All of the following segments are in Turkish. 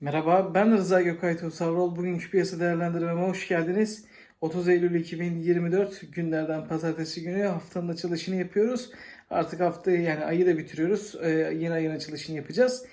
Merhaba, ben Rıza Gökay Tuğsavrol. Bugünkü piyasa değerlendirmeme hoş geldiniz. 30 Eylül 2024 günlerden pazartesi günü haftanın açılışını yapıyoruz. Artık haftayı yani ayı da bitiriyoruz. Ee, yeni ayın açılışını yapacağız.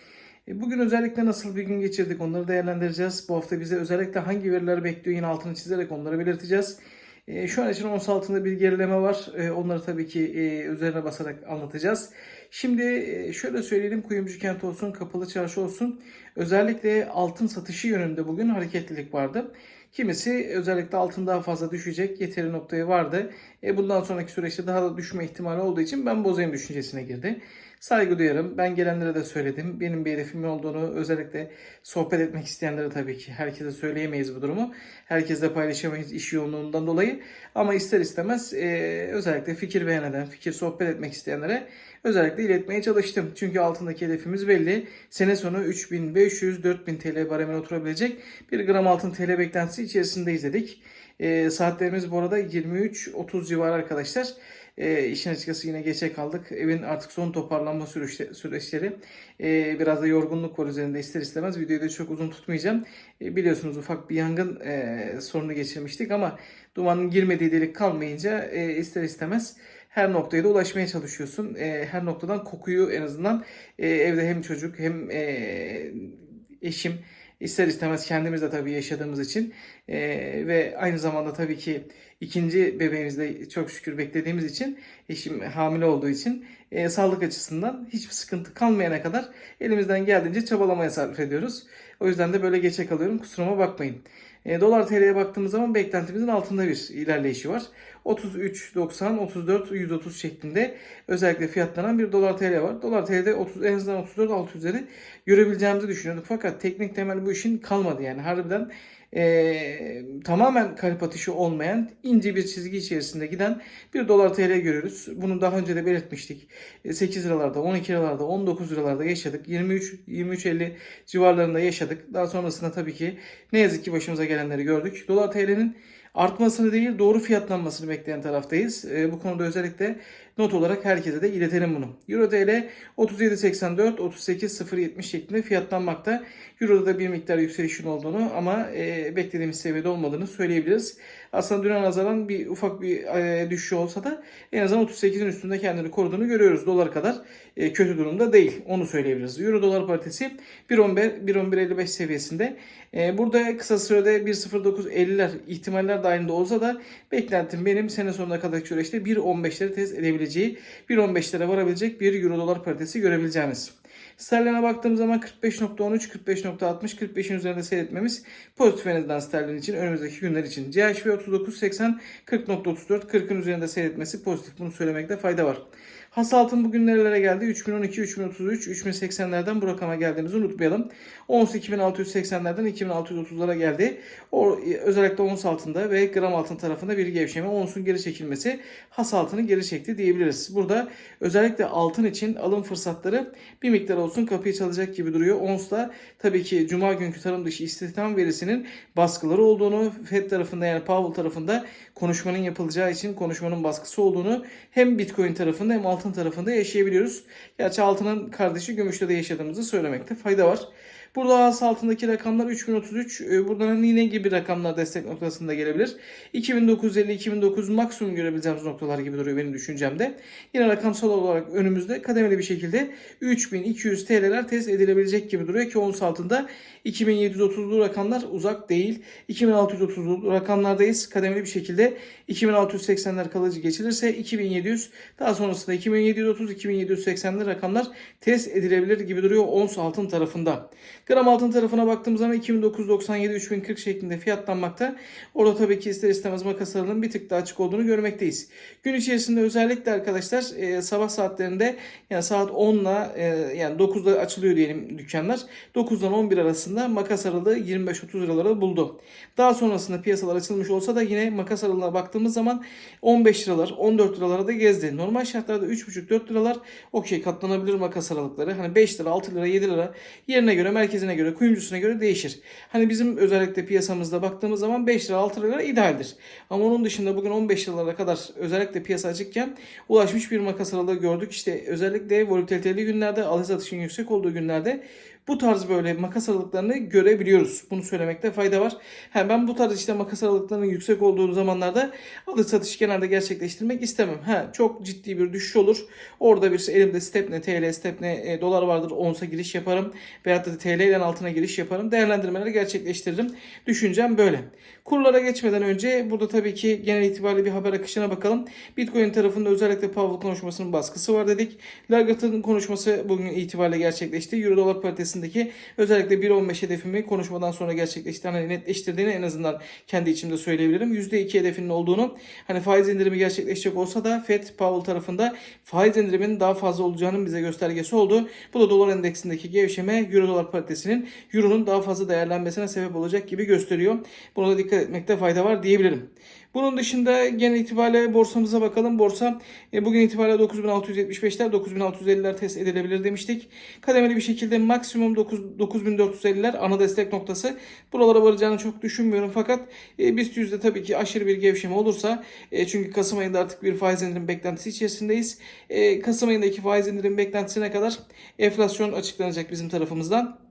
E, Bugün özellikle nasıl bir gün geçirdik onları değerlendireceğiz. Bu hafta bize özellikle hangi veriler bekliyor yine altını çizerek onları belirteceğiz. E, Şu an için ons altında bir gerileme var. E, Onları tabii ki e, üzerine basarak anlatacağız. Şimdi e, şöyle söyleyelim kuyumcu kent olsun, kapalı çarşı olsun. Özellikle altın satışı yönünde bugün hareketlilik vardı. Kimisi özellikle altın daha fazla düşecek yeteri noktaya vardı. E, bundan sonraki süreçte daha da düşme ihtimali olduğu için ben bozayım düşüncesine girdi. Saygı duyarım. Ben gelenlere de söyledim. Benim bir hedefimin olduğunu özellikle sohbet etmek isteyenlere tabii ki herkese söyleyemeyiz bu durumu. Herkesle paylaşamayız iş yoğunluğundan dolayı. Ama ister istemez e, özellikle fikir beyan eden, fikir sohbet etmek isteyenlere özellikle iletmeye çalıştım. Çünkü altındaki hedefimiz belli. Sene sonu 3500-4000 TL baremine oturabilecek bir gram altın TL beklentisi içerisindeyiz dedik. E, saatlerimiz bu arada 23.30 civarı arkadaşlar. E, işin açıkçası yine geçe kaldık. Evin artık son toparlanma süreçleri. E, biraz da yorgunluk var üzerinde ister istemez. Videoyu da çok uzun tutmayacağım. E, biliyorsunuz ufak bir yangın e, sorunu geçirmiştik ama dumanın girmediği delik kalmayınca e, ister istemez her noktaya da ulaşmaya çalışıyorsun. E, her noktadan kokuyu en azından e, evde hem çocuk hem e, eşim ister istemez kendimiz de tabii yaşadığımız için e, ve aynı zamanda tabii ki ikinci bebeğimizi de çok şükür beklediğimiz için eşim hamile olduğu için e, sağlık açısından hiçbir sıkıntı kalmayana kadar elimizden geldiğince çabalamaya sarf ediyoruz. O yüzden de böyle geçe kalıyorum. Kusuruma bakmayın. E, dolar TL'ye baktığımız zaman beklentimizin altında bir ilerleyişi var. 33.90, 34, 130 şeklinde özellikle fiyatlanan bir dolar TL var. Dolar TL'de 30, en azından 34 600'leri görebileceğimizi düşünüyorduk. Fakat teknik temel bu işin kalmadı yani. Harbiden e, tamamen kalp atışı olmayan ince bir çizgi içerisinde giden bir dolar TL görüyoruz. Bunu daha önce de belirtmiştik. E, 8 liralarda, 12 liralarda, 19 liralarda yaşadık. 23 23.50 civarlarında yaşadık. Daha sonrasında tabii ki ne yazık ki başımıza gelenleri gördük. Dolar TL'nin artmasını değil doğru fiyatlanmasını bekleyen taraftayız. E, bu konuda özellikle not olarak herkese de iletelim bunu. Euro TL 37.84 38.070 şeklinde fiyatlanmakta. Euro'da da bir miktar yükselişin olduğunu ama e, beklediğimiz seviyede olmadığını söyleyebiliriz. Aslında düne nazaran bir ufak bir e, düşüş olsa da en azından 38'in üstünde kendini koruduğunu görüyoruz. Dolar kadar e, kötü durumda değil. Onu söyleyebiliriz. Euro dolar paritesi 1.11 1.11.55 seviyesinde. E, burada kısa sürede 1.09.50'ler ihtimaller dahilinde olsa da beklentim benim sene sonuna kadar süreçte 1.15'leri test edebileceği 1.15'lere varabilecek bir euro dolar paritesi görebileceğimiz. Sterline baktığım zaman 45.13, 45.60, 45'in üzerinde seyretmemiz pozitif en azından sterlin için önümüzdeki günler için. CHV 39.80, 40.34, 40'ın üzerinde seyretmesi pozitif. Bunu söylemekte fayda var. Has altın bugün nerelere geldi? 3012, 3033, 3080'lerden bu rakama geldiğimizi unutmayalım. Ons 2680'lerden 2630'lara geldi. O, özellikle ons altında ve gram altın tarafında bir gevşeme. Onsun geri çekilmesi has altını geri çekti diyebiliriz. Burada özellikle altın için alım fırsatları bir miktar olsun kapıyı çalacak gibi duruyor. Ons'ta tabii ki Cuma günkü tarım dışı istihdam verisinin baskıları olduğunu, FED tarafında yani Powell tarafında konuşmanın yapılacağı için konuşmanın baskısı olduğunu hem Bitcoin tarafında hem altın tarafında yaşayabiliyoruz. Gerçi altının kardeşi gümüşte de yaşadığımızı söylemekte fayda var. Burada as altındaki rakamlar 3033. Ee, Buradan yine gibi rakamlar destek noktasında gelebilir. 2950-2900 maksimum görebileceğimiz noktalar gibi duruyor benim düşüncemde. Yine rakamsal olarak önümüzde kademeli bir şekilde 3200 TL'ler test edilebilecek gibi duruyor ki ons altında 2730'lu rakamlar uzak değil. 2630'lu rakamlardayız. Kademeli bir şekilde 2680'ler kalıcı geçilirse 2700 daha sonrasında 2730-2780'li rakamlar test edilebilir gibi duruyor ons altın tarafında. Gram altın tarafına baktığımız zaman 2997-3040 şeklinde fiyatlanmakta. Orada tabii ki ister istemez makas aralığının bir tık daha açık olduğunu görmekteyiz. Gün içerisinde özellikle arkadaşlar e, sabah saatlerinde yani saat 10 ile e, yani 9'da açılıyor diyelim dükkanlar. 9'dan 11 arasında makas aralığı 25-30 liraları buldu. Daha sonrasında piyasalar açılmış olsa da yine makas aralığına baktığımız zaman 15 liralar 14 liralara da gezdi. Normal şartlarda 3,5-4 liralar okey katlanabilir makas aralıkları. Hani 5 lira 6 lira 7 lira yerine göre merkezine göre kuyumcusuna göre değişir. Hani bizim özellikle piyasamızda baktığımız zaman 5 lira 6 lira idealdir. Ama onun dışında bugün 15 liralara kadar özellikle piyasa açıkken ulaşmış bir makas aralığı gördük. İşte özellikle volatiliteli günlerde alış satışın yüksek olduğu günlerde bu tarz böyle makas aralıklarını görebiliyoruz. Bunu söylemekte fayda var. Ha, ben bu tarz işte makas aralıklarının yüksek olduğu zamanlarda alış satış genelde gerçekleştirmek istemem. Ha, çok ciddi bir düşüş olur. Orada bir elimde stepne TL, stepne e, dolar vardır. Onsa giriş yaparım. Veyahut da TL ile altına giriş yaparım. Değerlendirmeleri gerçekleştiririm. Düşüncem böyle. Kurlara geçmeden önce burada tabii ki genel itibariyle bir haber akışına bakalım. Bitcoin tarafında özellikle Powell konuşmasının baskısı var dedik. Lagart'ın konuşması bugün itibariyle gerçekleşti. Euro dolar paritesindeki özellikle 1.15 hedefimi konuşmadan sonra gerçekleşti. Hani netleştirdiğini en azından kendi içimde söyleyebilirim. %2 hedefinin olduğunu hani faiz indirimi gerçekleşecek olsa da Fed Powell tarafında faiz indiriminin daha fazla olacağının bize göstergesi oldu. Bu da dolar endeksindeki gevşeme Euro dolar paritesinin Euro'nun daha fazla değerlenmesine sebep olacak gibi gösteriyor. Buna da dikkat etmekte fayda var diyebilirim. Bunun dışında genel itibariyle borsamıza bakalım. Borsa e, bugün itibariyle 9675'ler 9650'ler test edilebilir demiştik. Kademeli bir şekilde maksimum 9, 9450'ler ana destek noktası. Buralara varacağını çok düşünmüyorum fakat e, BIST yüzde tabii ki aşırı bir gevşeme olursa e, çünkü Kasım ayında artık bir faiz indirim beklentisi içerisindeyiz. Kasım ayındaki faiz indirim beklentisine kadar enflasyon açıklanacak bizim tarafımızdan.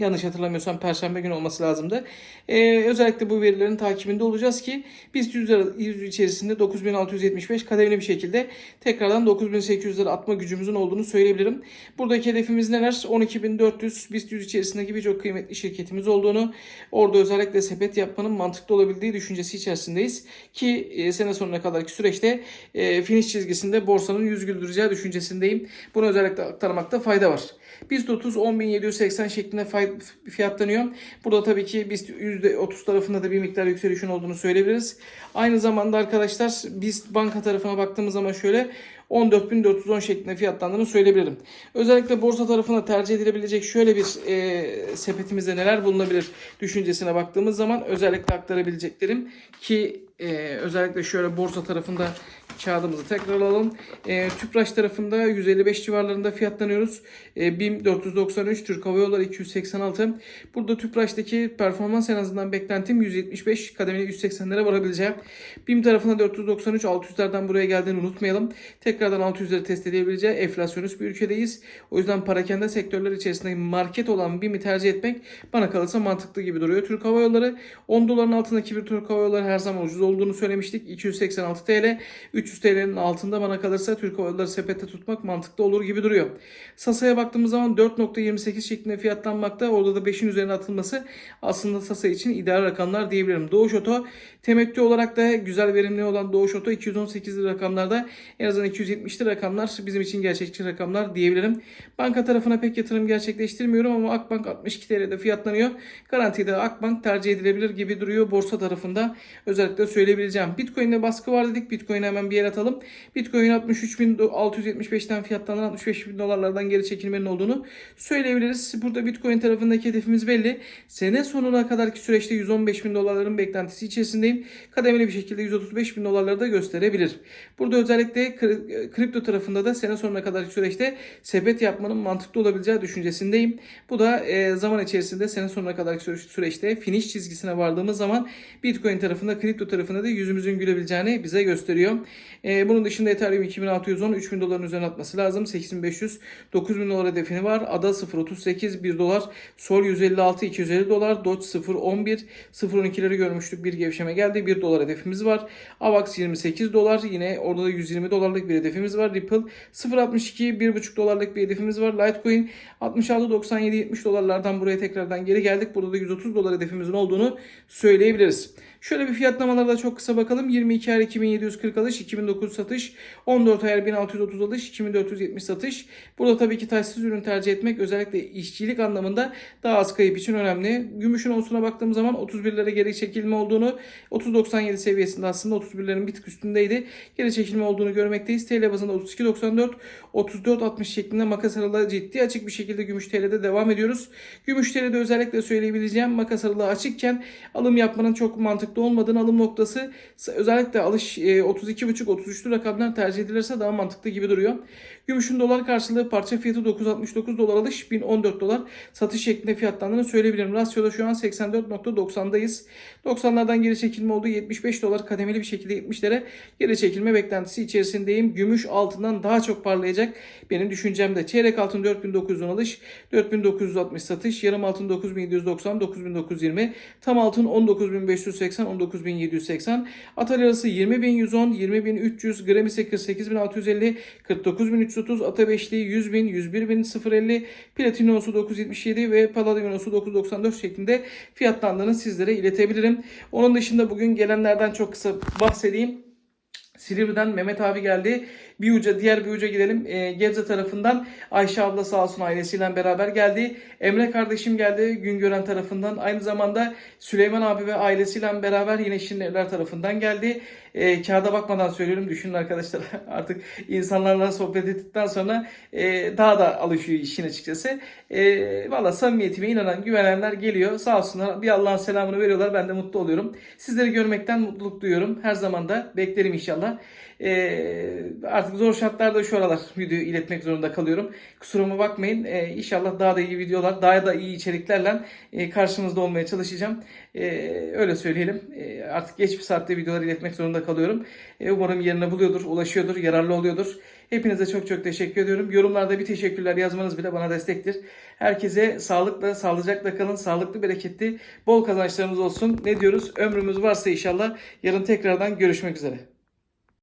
Yanlış hatırlamıyorsam Perşembe günü olması lazımdı. Ee, özellikle bu verilerin takibinde olacağız ki biz 100, lira, 100 içerisinde 9675 kademeli bir şekilde tekrardan 9800 lira atma gücümüzün olduğunu söyleyebilirim. Buradaki hedefimiz neler? 12400 BIST 100 içerisindeki birçok kıymetli şirketimiz olduğunu, orada özellikle sepet yapmanın mantıklı olabildiği düşüncesi içerisindeyiz. Ki e, sene sonuna kadarki süreçte e, finish çizgisinde borsanın yüz güldüreceği düşüncesindeyim. Bunu özellikle aktarmakta fayda var. BIST 30 10.780 şeklinde fiyatlanıyor. Burada tabii ki BIST %30 tarafında da bir miktar yükselişin olduğunu söyleyebiliriz. Aynı zamanda arkadaşlar BIST banka tarafına baktığımız zaman şöyle 14.410 şeklinde fiyatlandığını söyleyebilirim. Özellikle borsa tarafına tercih edilebilecek şöyle bir e, sepetimizde neler bulunabilir düşüncesine baktığımız zaman özellikle aktarabileceklerim ki e, özellikle şöyle borsa tarafında kağıdımızı tekrar alalım. E, Tüpraş tarafında 155 civarlarında fiyatlanıyoruz. E, BİM 493, Türk Hava Yolları 286. Burada Tüpraş'taki performans en azından beklentim 175, kademeli 180'lere varabileceğim. BİM tarafında 493, 600'lerden buraya geldiğini unutmayalım. Tekrardan 600'leri test edebileceği enflasyonist bir ülkedeyiz. O yüzden parakende sektörler içerisinde market olan BİM'i tercih etmek bana kalırsa mantıklı gibi duruyor. Türk Hava Yolları 10 doların altındaki bir Türk Hava Yolları her zaman ucuz olduğunu söylemiştik. 286 TL, 300 TL'nin altında bana kalırsa Türk Hava Yolları sepette tutmak mantıklı olur gibi duruyor. Sasa'ya baktığımız zaman 4.28 şeklinde fiyatlanmakta. Orada da 5'in üzerine atılması aslında Sasa için ideal rakamlar diyebilirim. Doğuş Oto temettü olarak da güzel verimli olan Doğuş Oto 218 rakamlarda en azından 270'li rakamlar bizim için gerçekçi rakamlar diyebilirim. Banka tarafına pek yatırım gerçekleştirmiyorum ama Akbank 62 TL'de fiyatlanıyor. Garantide Akbank tercih edilebilir gibi duruyor borsa tarafında. Özellikle söyleyebileceğim. Bitcoin'de baskı var dedik. Bitcoin'e hemen bir yer atalım. Bitcoin 63.675'ten fiyatlanan 65 bin dolarlardan geri çekilmenin olduğunu söyleyebiliriz. Burada Bitcoin tarafındaki hedefimiz belli. Sene sonuna kadarki süreçte 115 bin dolarların beklentisi içerisindeyim. Kademeli bir şekilde 135 bin dolarları da gösterebilir. Burada özellikle kripto tarafında da sene sonuna kadarki süreçte sepet yapmanın mantıklı olabileceği düşüncesindeyim. Bu da e, zaman içerisinde sene sonuna kadarki süreçte finish çizgisine vardığımız zaman Bitcoin tarafında, kripto tarafında da yüzümüzün gülebileceğini bize gösteriyor. E, bunun dışında Ethereum 2610 3000 doların üzerine atması lazım. 8500 9000 dolar hedefini var. ADA 0.38 1 dolar. Sol 156 250 dolar. Doge 0.11 0.12'leri görmüştük. Bir gevşeme geldi. 1 dolar hedefimiz var. AVAX 28 dolar. Yine orada da 120 dolarlık bir hedefimiz var. Ripple 0.62 1.5 dolarlık bir hedefimiz var. Litecoin 66 97 70 dolarlardan buraya tekrardan geri geldik. Burada da 130 dolar hedefimizin olduğunu söyleyebiliriz. Şöyle bir fiyatlamalarda çok kısa bakalım. 22 ayar 2740 alış, 2009 satış, 14 ayar 1630 alış, 2470 satış. Burada tabii ki taşsız ürün tercih etmek özellikle işçilik anlamında daha az kayıp için önemli. Gümüşün onsuna baktığım zaman 31'lere geri çekilme olduğunu, 30.97 seviyesinde aslında 31'lerin bir tık üstündeydi. Geri çekilme olduğunu görmekteyiz. TL bazında 32.94, 34.60 şeklinde makas aralığı ciddi açık bir şekilde gümüş TL'de devam ediyoruz. Gümüş TL'de özellikle söyleyebileceğim makas aralığı açıkken alım yapmanın çok mantıklı mantıklı olmadığını alım noktası özellikle alış e, 32,5-33'lü rakamlar tercih edilirse daha mantıklı gibi duruyor. Gümüşün dolar karşılığı parça fiyatı 969 dolar alış 1014 dolar satış şeklinde fiyatlandığını söyleyebilirim. Rasyoda şu an 84.90'dayız. 90'lardan geri çekilme oldu. 75 dolar kademeli bir şekilde 70'lere geri çekilme beklentisi içerisindeyim. Gümüş altından daha çok parlayacak benim düşüncemde. Çeyrek altın 4910 alış, 4960 satış, yarım altın 9790, 9920, tam altın 19580, 19780, atal arası 20110, 20300, gram ise 48650, 49330, ata beşli 100.000, 101.050, platinosu 977 ve paladinosu 994 şeklinde fiyatlandığını sizlere iletebilirim. Onun dışında bugün gelenlerden çok kısa bahsedeyim. Silivri'den Mehmet abi geldi. Bir uca diğer bir uca gidelim. Ee, Gebze tarafından Ayşe abla sağ olsun ailesiyle beraber geldi. Emre kardeşim geldi Güngören tarafından. Aynı zamanda Süleyman abi ve ailesiyle beraber yine Şirin Evler tarafından geldi. Ee, kağıda bakmadan söylüyorum. Düşünün arkadaşlar artık insanlarla sohbet ettikten sonra e, daha da alışıyor işin açıkçası. E, Valla samimiyetime inanan güvenenler geliyor. Sağ olsunlar bir Allah'ın selamını veriyorlar. Ben de mutlu oluyorum. Sizleri görmekten mutluluk duyuyorum. Her zaman da beklerim inşallah. Ee, artık zor şartlarda şu aralar video iletmek zorunda kalıyorum. Kusuruma bakmayın. Ee, inşallah daha da iyi videolar, daha da iyi içeriklerle e, karşınızda olmaya çalışacağım. Ee, öyle söyleyelim. Ee, artık geç bir saatte videolar iletmek zorunda kalıyorum. Ee, umarım yerine buluyordur, ulaşıyordur, yararlı oluyordur. Hepinize çok çok teşekkür ediyorum. Yorumlarda bir teşekkürler yazmanız bile bana destektir. Herkese sağlıkla, sağlıcakla kalın, sağlıklı, bereketli, bol kazançlarınız olsun. Ne diyoruz? Ömrümüz varsa inşallah yarın tekrardan görüşmek üzere.